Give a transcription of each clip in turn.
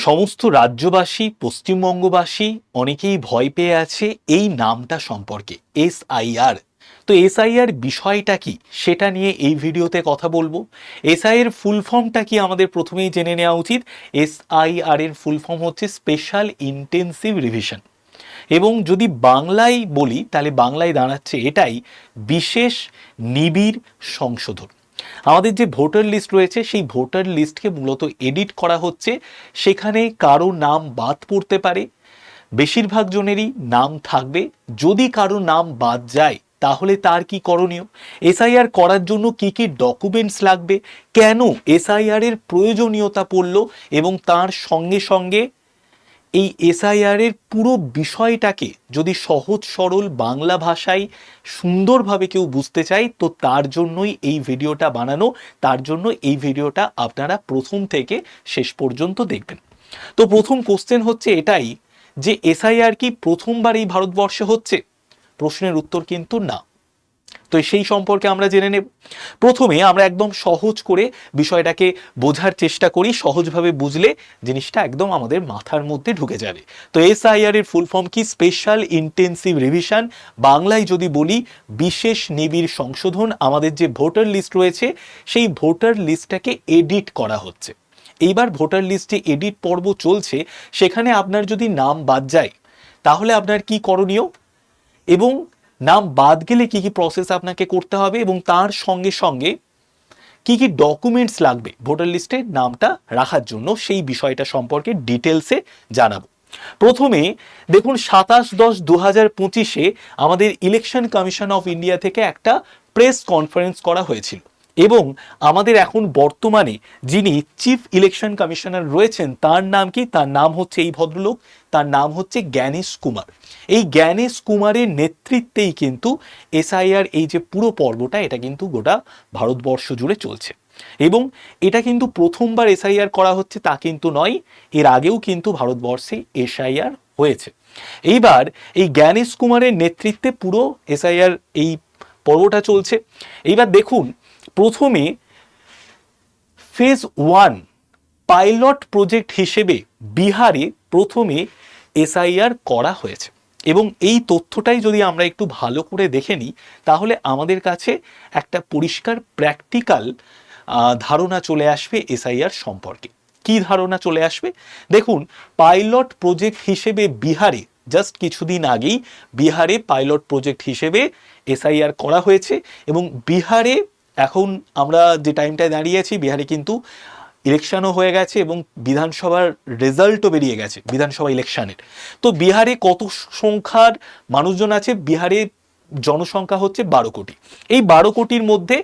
সমস্ত রাজ্যবাসী, পশ্চিমবঙ্গবাসী অনেকেই ভয় পেয়ে আছে এই নামটা সম্পর্কে, এসআইআর। তো এসআইআর বিষয়টা কি? সেটা নিয়ে এই ভিডিওতে কথা বলব। এসআইআর ফুল ফর্মটা কি আমাদের প্রথমেই জেনে নেওয়া উচিত? এসআইআর এর ফুল ফর্ম হচ্ছে স্পেশাল ইন্টেন্সিভ রিভিশন। এবং যদি বাংলায় বলি, তাহলে বাংলায় দাঁড়াচ্ছে এটাই বিশেষ নিবিড় সংশোধন। আমাদের যে ভোটার লিস্ট রয়েছে, সেই ভোটার লিস্টকে মূলত এডিট করা হচ্ছে। সেখানে কারও নাম বাদ পড়তে পারে, বেশিরভাগ জনেরই নাম থাকবে। যদি কারও নাম বাদ যায়, তাহলে তার কি করণীয়? এসআইআর করার জন্য কি কি ডকুমেন্টস লাগবে? কেন এসআইআর এর প্রয়োজনীয়তা পড়ল? এবং তার সঙ্গে সঙ্গে এই এসআইআর এর পুরো বিষয়টাকে যদি সহজ, সরল বাংলা ভাষায় সুন্দরভাবে কেউ বুঝতে চায়, তো তার জন্যই এই ভিডিওটা বানানো। তার জন্য এই ভিডিওটা আপনারা প্রথম থেকে শেষ পর্যন্ত দেখবেন। তো প্রথম কোশ্চেন হচ্ছে এটাই, যে এসআইআর কি প্রথমবার এই ভারতবর্ষে হচ্ছে? প্রশ্নের উত্তর কিন্তু না। তো সেই সম্পর্কে আমরা জেনে নেব। প্রথমে আমরা একদম সহজ করে বিষয়টাকে বোঝার চেষ্টা করি, সহজভাবে বুঝলে জিনিসটা একদম আমাদের মাথার মধ্যে ঢুকে যাবে। তো এসআইআর এর ফুল ফর্ম কি? স্পেশাল ইন্টেন্সিভ রিভিশন বাংলায় যদি বলি, বিশেষ নিবিড় সংশোধন আমাদের যে ভোটার লিস্ট রয়েছে, সেই ভোটার লিস্টটাকে এডিট করা হচ্ছে। এইবার ভোটার লিস্টে এডিট পর্ব চলছে, সেখানে আপনার যদি নাম বাদ যায়, তাহলে আপনার কি করণীয়? এবং নাম বাদ গেলে কি কি প্রসেস আপনাকে করতে হবে এবং তার সঙ্গে সঙ্গে কি কি ডকুমেন্টস লাগবে? ভোটার লিস্টে নামটা রাখার জন্য সেই বিষয়টা সম্পর্কে ডিটেলসে জানাব। প্রথমে দেখুন, সাতাশ দশ দু হাজার পঁচিশে আমাদের ইলেকশন কমিশন অফ ইন্ডিয়া থেকে একটা প্রেস কনফারেন্স করা হয়েছিল। এবং আমাদের এখন বর্তমানে যিনি চিফ ইলেকশন কমিশনার রয়েছেন, তার নাম কি? তার নাম হচ্ছে এই ভদ্রলোক, তার নাম হচ্ছে জ্ঞানেশ কুমার। এই জ্ঞানেশ কুমারের নেতৃত্বেই কিন্তু এসআইআর এই যে পুরো পর্বটা, এটা কিন্তু গোটা ভারতবর্ষ জুড়ে চলছে। এবং এটা কিন্তু প্রথমবার এসআইআর করা হচ্ছে তা কিন্তু নয়, এর আগেও কিন্তু ভারতবর্ষে এসআইআর হয়েছে। এইবার এই জ্ঞানেশ কুমারের নেতৃত্বে পুরো এসআইআর এই পর্বটা চলছে। এইবার দেখুন প্রথমে ফেজ ওয়ান পাইলট প্রজেক্ট হিসেবে বিহারে প্রথমে এসআইআর করা হয়েছে। এবং এই তথ্যটাই যদি আমরা একটু ভালো করে দেখে নিই, তাহলে আমাদের কাছে একটা পরিষ্কার প্র্যাকটিক্যাল ধারণা চলে আসবে এসআইআর সম্পর্কে। কি ধারণা চলে আসবে? দেখুন পাইলট প্রজেক্ট হিসেবে বিহারে জাস্ট কিছুদিন আগেই বিহারে পাইলট প্রজেক্ট হিসেবে এসআইআর করা হয়েছে এবং বিহারে এখন আমরা যে টাইমটায় দাঁড়িয়েছি, বিহারে কিন্তু ইলেকশনও হয়ে গেছে এবং বিধানসভার রেজাল্টও বেরিয়ে গেছে, বিধানসভা ইলেকশনের তো বিহারে কত সংখ্যার মানুষজন আছে? বিহারে জনসংখ্যা হচ্ছে বারো কোটি। এই বারো কোটির মধ্যে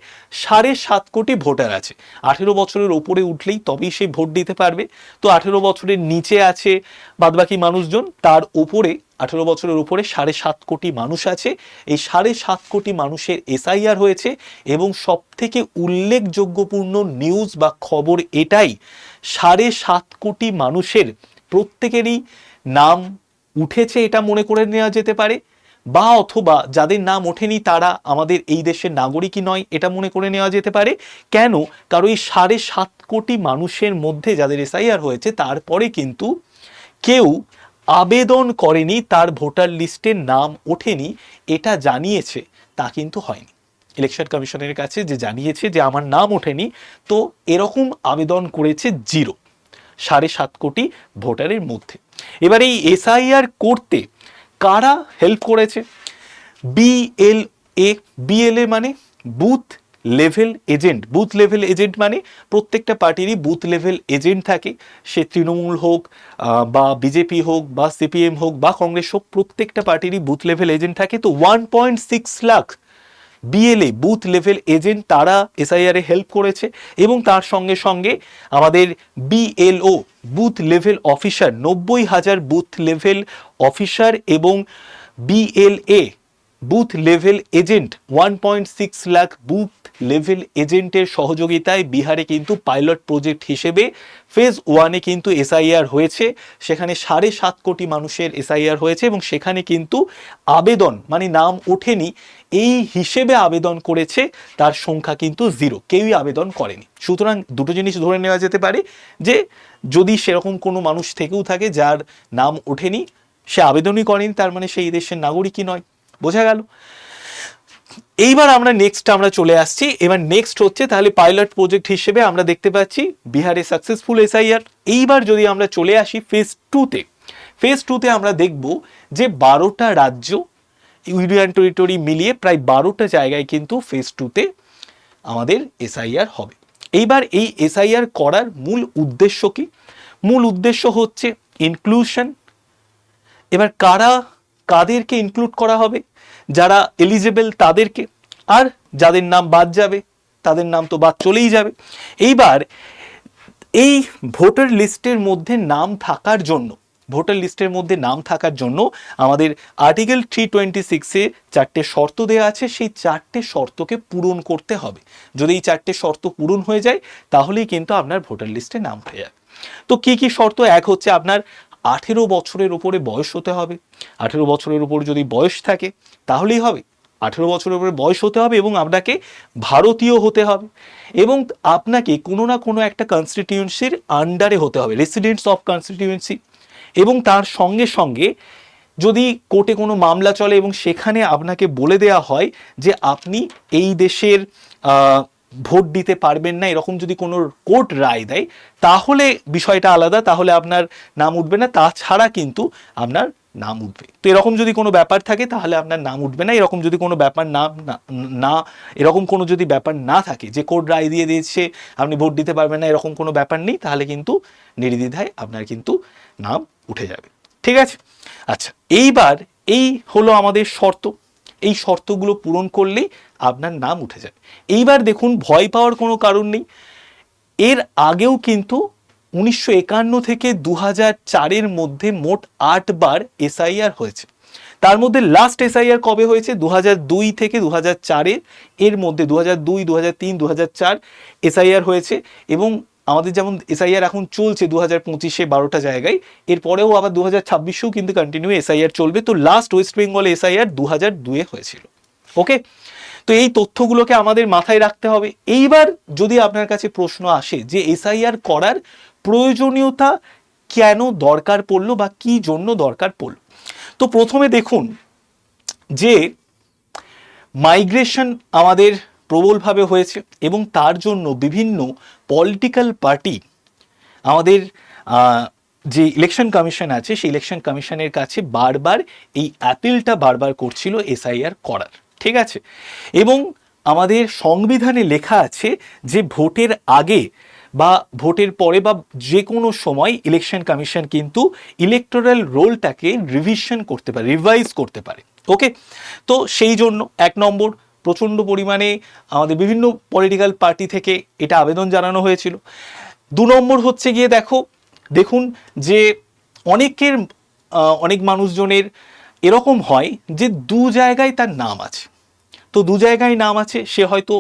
সাড়ে সাত কোটি ভোটার আছে। আঠেরো বছরের ওপরে উঠলেই তবেই সে ভোট দিতে পারবে। তো আঠেরো বছরের নিচে আছে বাদবাকি মানুষজন, তার ওপরে, আঠেরো বছরের উপরে সাড়ে সাত কোটি মানুষ আছে। এই সাড়ে সাত কোটি মানুষের এসআইআর হয়েছে এবং সব থেকে উল্লেখযোগ্যপূর্ণ নিউজ বা খবর এটাই, সাড়ে সাত কোটি মানুষের প্রত্যেকেরই নাম উঠেছে এটা মনে করে নেওয়া যেতে পারে। বা অথবা যাদের নাম ওঠেনি তারা আমাদের এই দেশের নাগরিকই নয়, এটা মনে করে নেওয়া যেতে পারে। কেন? কারণ এই সাড়ে সাত কোটি মানুষের মধ্যে যাদের এসআইআর হয়েছে, তারপরে কিন্তু কেউ আবেদন করেনি, তার ভোটার লিস্টের নাম ওঠেনি, এটা জানিয়েছে, তা কিন্তু হয়নি। ইলেকশন কমিশনের কাছে যে জানিয়েছে যে আমার নাম ওঠেনি, তো এরকম আবেদন করেছে জিরো, সাড়ে সাত কোটি ভোটারের মধ্যে। এবার এই এসআইআর করতে কারা হেল্প করেছে? বিএল বিএলএ বিএলএ মানে booth level agent booth level agent মানে প্রত্যেকটা পার্টিরই বুথ লেভেল এজেন্ট থাকে। সে তৃণমূল হোক বা বিজেপি হোক, বা সিপিএম হোক, বা কংগ্রেস হোক, প্রত্যেকটা পার্টিরই বুথ লেভেল এজেন্ট থাকে। তো one point six lakh BLA, booth level agent, তারা এসআইআরে হেল্প করেছে এবং তার সঙ্গে সঙ্গে আমাদের বিএলও, বুথ লেভেল অফিসার, নব্বই হাজার বুথ লেভেল অফিসার এবং BLA booth level agent one point six lakh booth level এজেন্টের সহযোগিতায় বিহারে কিন্তু পাইলট প্রজেক্ট হিসেবে ফেজ ওয়ানে কিন্তু এসআইআর হয়েছে, সেখানে সাড়ে সাত কোটি মানুষের এসআইআর হয়েছে এবং সেখানে কিন্তু আবেদন মানে নাম ওঠেনি, এই হিসেবে আবেদন করেছে, তার সংখ্যা কিন্তু জিরো কেউই আবেদন করেনি। সুতরাং দুটো জিনিস ধরে নেওয়া যেতে পারে, যে যদি সেরকম কোনো মানুষ থেকেও থাকে যার নাম ওঠেনি, সে আবেদনই করেনি, তার মানে সেই দেশের নাগরিকই নয়। বোঝা গেল। এইবার আমরা নেক্সট আমরা চলে আসছি। এবার নেক্সট হচ্ছে তাহলে পাইলট প্রজেক্ট হিসেবে আমরা দেখতে পাচ্ছি বিহারে সাকসেসফুল এসআইআর এইবার যদি আমরা চলে আসি ফেজ টুতে ফেজ টুতে আমরা দেখব যে বারোটা রাজ্য ইউনিয়ন টেরিটরি মিলিয়ে প্রায় বারোটা জায়গায় কিন্তু ফেজ টুতে আমাদের এসআইআর হবে। এইবার এই এসআইআর করার মূল উদ্দেশ্য কি? মূল উদ্দেশ্য হচ্ছে ইনক্লুশন এবার কারা কাদেরকে ইনক্লুড করা হবে, যারা এলিজেবল তাদেরকে, আর যাদের নাম বাদ যাবে, তাদের নাম তো বাদ চলেই যাবে। এইবার এই ভোটার লিস্টের মধ্যে নাম থাকার জন্য, ভোটার লিস্টের মধ্যে নাম থাকার জন্য আমাদের আর্টিকেল থ্রি টোয়েন্টি সিক্সে চারটে শর্ত দেওয়া আছে, সেই চারটে শর্তকে পূরণ করতে হবে। যদি এই চারটে শর্ত পূরণ হয়ে যায়, তাহলেই কিন্তু আপনার ভোটার লিস্টে নাম হয়ে যাবে। তো কি কি শর্ত? এক হচ্ছে আপনার আঠেরো বছরের উপরে বয়স হতে হবে। আঠেরো বছরের উপর যদি বয়স থাকে, তাহলেই হবে। আঠেরো বছরের উপরে বয়স হতে হবে এবং আপনাকে ভারতীয় হতে হবে। এবং আপনাকে কোনো না কোনো একটা কনস্টিটিউয়েন্সির আন্ডারে হতে হবে রেসিডেন্টস অফ কনস্টিটিউয়েন্সি এবং তার সঙ্গে সঙ্গে যদি কোর্টে কোনো মামলা চলে এবং সেখানে আপনাকে বলে দেয়া হয় যে আপনি এই দেশের ভোট দিতে পারবেন না, এরকম যদি কোনো কোর্ট রায় দেয়, তাহলে বিষয়টা আলাদা, তাহলে আপনার নাম উঠবে না। তাছাড়া কিন্তু আপনার নাম উঠবে। তো এরকম যদি কোনো ব্যাপার থাকে, তাহলে আপনার নাম উঠবে না। এরকম যদি কোনো ব্যাপার না, না- এরকম কোনো যদি ব্যাপার না থাকে, যে কোর্ট রায় দিয়ে দিয়েছে, আপনি ভোট দিতে পারবেন না, এরকম কোনো ব্যাপার নেই, তাহলে কিন্তু নির্দ্বিধায় আপনার কিন্তু নাম উঠে যাবে। ঠিক আছে? আচ্ছা এইবার এই হলো আমাদের শর্ত। এই শর্তগুলো পূরণ করলেই আপনার নাম উঠে যাবে। এইবার দেখুন, ভয় পাওয়ার কোনো কারণ নেই। এর আগেও কিন্তু উনিশশো একান্ন থেকে দু হাজার চারের মধ্যে মোট আটবার এসআইআর হয়েছে। তার মধ্যে লাস্ট এসআইআর কবে হয়েছে? দু দুই থেকে দু হাজার চারের এর মধ্যে দু হাজার দুই দু হাজার তিন দু চার এসআইআর হয়েছে এবং আমাদের যেমন এসআইআর এখন চলছে দু হাজার পঁচিশে বারোটা জায়গায়, এরপরেও আবার দু হাজার ছাব্বিশেও কিন্তু কন্টিনিউ এসআইআর চলবে। তো লাস্ট ওয়েস্ট বেঙ্গলে এসআইআর দু হাজার দুয়ে হয়েছিল। ওকে তো এই তথ্যগুলোকে আমাদের মাথায় রাখতে হবে। এইবার যদি আপনার কাছে প্রশ্ন আসে যে এসআইআর করার প্রয়োজনীয়তা কেন দরকার পড়ল বা কি জন্য দরকার পড়ল? তো প্রথমে দেখুন যে মাইগ্রেশন আমাদের প্রবলভাবে হয়েছে এবং তার জন্য বিভিন্ন পলিটিক্যাল পার্টি আমাদের যে ইলেকশন কমিশন আছে, সেই ইলেকশন কমিশনের কাছে বারবার এই অ্যাপিলটা বারবার করছিল এসআইআর করার, ঠিক আছে? এবং আমাদের সংবিধানে লেখা আছে যে ভোটের আগে বা ভোটের পরে বা যে কোনো সময় ইলেকশন কমিশন কিন্তু ইলেকটোরাল রোলটাকে রিভিশন করতে পারে রিভাইজ করতে পারে ওকে তো সেই জন্য এক নম্বর প্রচণ্ড পরিমাণে আমাদের বিভিন্ন পলিটিক্যাল পার্টি থেকে এটা আবেদন জানানো হয়েছিল। দু নম্বর হচ্ছে গিয়ে দেখো, দেখুন যে অনেকের অনেক মানুষজনের এরকম হয় যে দু জায়গায় তার নাম আছে। তো দু জায়গায় নাম আছে, সে হয়তো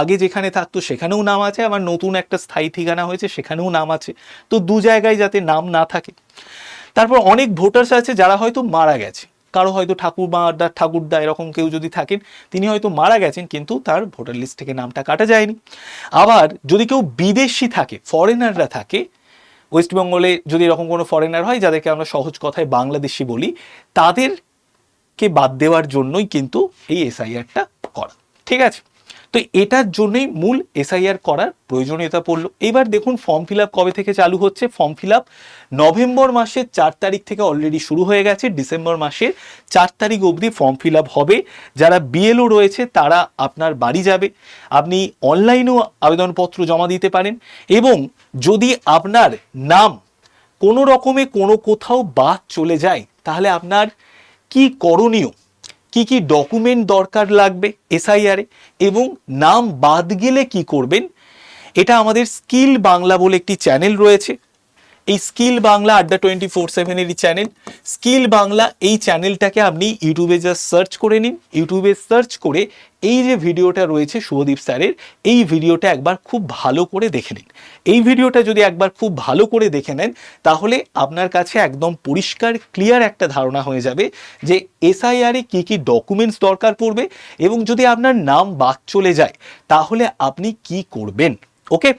আগে যেখানে থাকতো সেখানেও নাম আছে, আবার নতুন একটা স্থায়ী ঠিকানা হয়েছে সেখানেও নাম আছে। তো দু জায়গায় যাতে নাম না থাকে। তারপর অনেক ভোটার্স আছে যারা হয়তো মারা গেছে। কারও হয়তো ঠাকুরমা দা, ঠাকুরদা এরকম কেউ যদি থাকেন, তিনি হয়তো মারা গেছেন, কিন্তু তার ভোটার লিস্ট থেকে নামটা কাটা যায়নি। আবার যদি কেউ বিদেশি থাকে ফরেনাররা থাকে ওয়েস্টবেঙ্গলে যদি এরকম কোনো ফরেনার হয়, যাদেরকে আমরা সহজ কথায় বাংলাদেশি বলি, তাদেরকে বাদ দেওয়ার জন্যই কিন্তু এই এসআইআরটা করা। ঠিক আছে? তো এটার জন্যই মূল এসআইআর করার প্রয়োজনীয়তা পড়ল। এবার দেখুন ফর্ম ফিল কবে থেকে চালু হচ্ছে। ফর্ম ফিল নভেম্বর মাসের চার তারিখ থেকে অলরেডি শুরু হয়ে গেছে। ডিসেম্বর মাসের চার তারিখ অবধি ফর্ম ফিল হবে। যারা বিএলও রয়েছে, তারা আপনার বাড়ি যাবে। আপনি অনলাইনেও আবেদনপত্র জমা দিতে পারেন এবং যদি আপনার নাম কোনো রকমে কোনো কোথাও বাদ চলে যায়, তাহলে আপনার কি করণীয়? কি কি ডকুমেন্ট দরকার লাগবে এসআইআরে এবং নাম বাদ গেলে কি করবেন? এটা আমাদের স্কিল বাংলা বলে একটি চ্যানেল রয়েছে। এই skill Bangla Adda twenty four সেভেনেরই channel skill Bangla এই চ্যানেলটাকে আপনি ইউটিউবে জাস্ট সার্চ করে নিন। ইউটিউবে সার্চ করে এই যে ভিডিওটা রয়েছে শুভদীপ স্যারের, এই ভিডিওটা একবার খুব ভালো করে দেখে নিন। এই ভিডিওটা যদি একবার খুব ভালো করে দেখে নেন, তাহলে আপনার কাছে একদম পরিষ্কার ক্লিয়ার একটা ধারণা হয়ে যাবে যে এসআইআরে কী কী ডকুমেন্টস দরকার পড়বে এবং যদি আপনার নাম বাদ চলে যায়, তাহলে আপনি কি করবেন? ওকে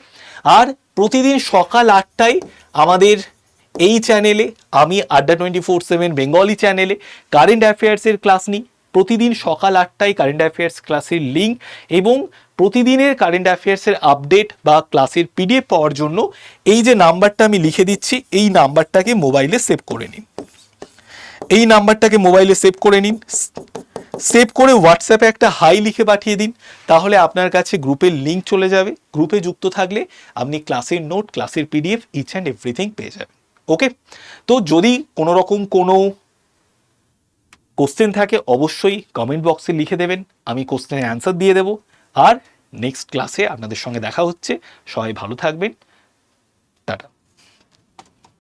আর প্রতিদিন সকাল আটটায় আমাদের এই চ্যানেলে আমি Adda twenty four seven Bengali চ্যানেলে কারেন্ট অ্যাফেয়ার্সের ক্লাস নিই। প্রতিদিন সকাল আটটায় কারেন্ট অ্যাফেয়ার্স ক্লাসের লিঙ্ক এবং প্রতিদিনের কারেন্ট অ্যাফেয়ার্সের আপডেট বা ক্লাসের পিডিএফ পাওয়ার জন্য এই যে নাম্বারটা আমি লিখে দিচ্ছি, এই নাম্বারটাকে মোবাইলে সেভ করে নিন। এই নাম্বারটাকে মোবাইলে সেভ করে নিন। সেভ করে হোয়াটসঅ্যাপে একটা হাই লিখে পাঠিয়ে দিন। তাহলে আপনার কাছে গ্রুপের লিঙ্ক চলে যাবে। গ্রুপে যুক্ত থাকলে আপনি ক্লাসের নোট ক্লাসের পিডিএফ ইচ অ্যান্ড এভরিথিং পেয়ে যাবেন। ওকে তো যদি কোনো রকম কোনো কোশ্চেন থাকে, অবশ্যই কমেন্ট বক্সে লিখে দেবেন। আমি কোশ্চেনের অ্যান্সার দিয়ে দেবো। আর নেক্সট ক্লাসে আপনাদের সঙ্গে দেখা হচ্ছে। সবাই ভালো থাকবেন।